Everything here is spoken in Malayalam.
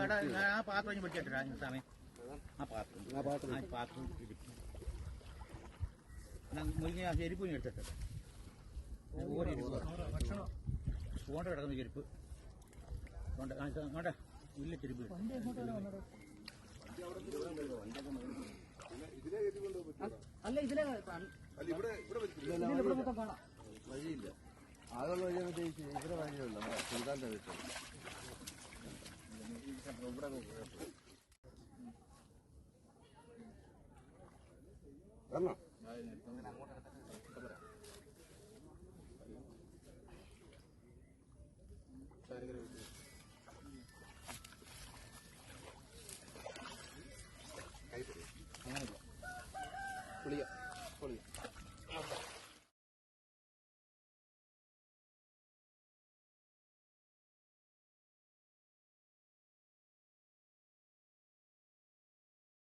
ഞാൻ ആ പാത്രം ഇനി പിടിച്ചിട്ടാ സമയം ആ പാത്രം. ആ പാത്രം. ആ പാത്രം മുരിങ്ങ ആ ചെരുപ്പ് എടുത്തിട്ട് ഓരോ പോണ്ട കിടക്കുന്ന ചെരുപ്പ്. വേണ്ട ഇല്ല ചെരുപ്പ് അല്ല ഇതിലെ ഇവിടെ മൊത്തം കാണാം. വഴിയില്ല. ആകെ വഴിയാണ് ഇവിടെ വഴിയുള്ള സുൽത്താന്റെ വീട്ടിൽ വരണോ പുളിയാ.